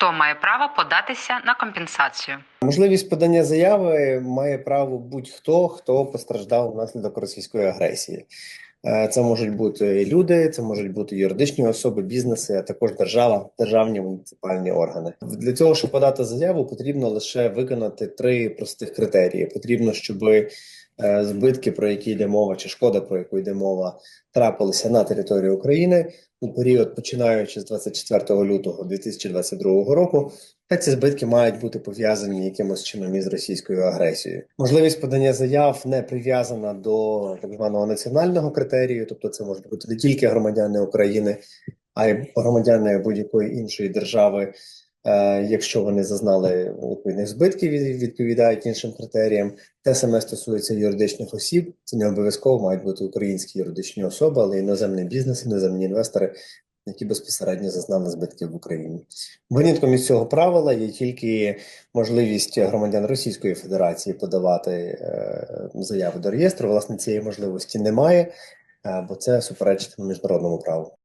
хто має право податися на компенсацію? Можливість подання заяви має право будь-хто, хто постраждав внаслідок російської агресії. Е, Це можуть бути люди, це можуть бути юридичні особи, бізнеси, а також держава, державні муніципальні органи. Для цього, щоб подати заяву, потрібно лише виконати три простих критерії. Потрібно, щоб збитки, про які йде мова, чи шкода, про яку йде мова, трапилися на території України у період починаючи з 24 лютого 2022 року. Та ці збитки мають бути пов'язані якимось чином із російською агресією. Можливість подання заяв не прив'язана до так званого національного критерію, тобто це можуть бути не тільки громадяни України, а й громадяни будь-якої іншої держави, е, якщо вони зазнали відповідних збитків відповідають іншим критеріям. Те саме стосується юридичних осіб. Це не обов'язково мають бути українські юридичні особи, але іноземний бізнес, іноземні інвестори, які безпосередньо зазнали збитків в Україні. Винятком із цього правила є тільки можливість громадян Російської Федерації подавати е, заяви до реєстру. Власне, цієї можливості немає, е, бо це суперечить міжнародному праву.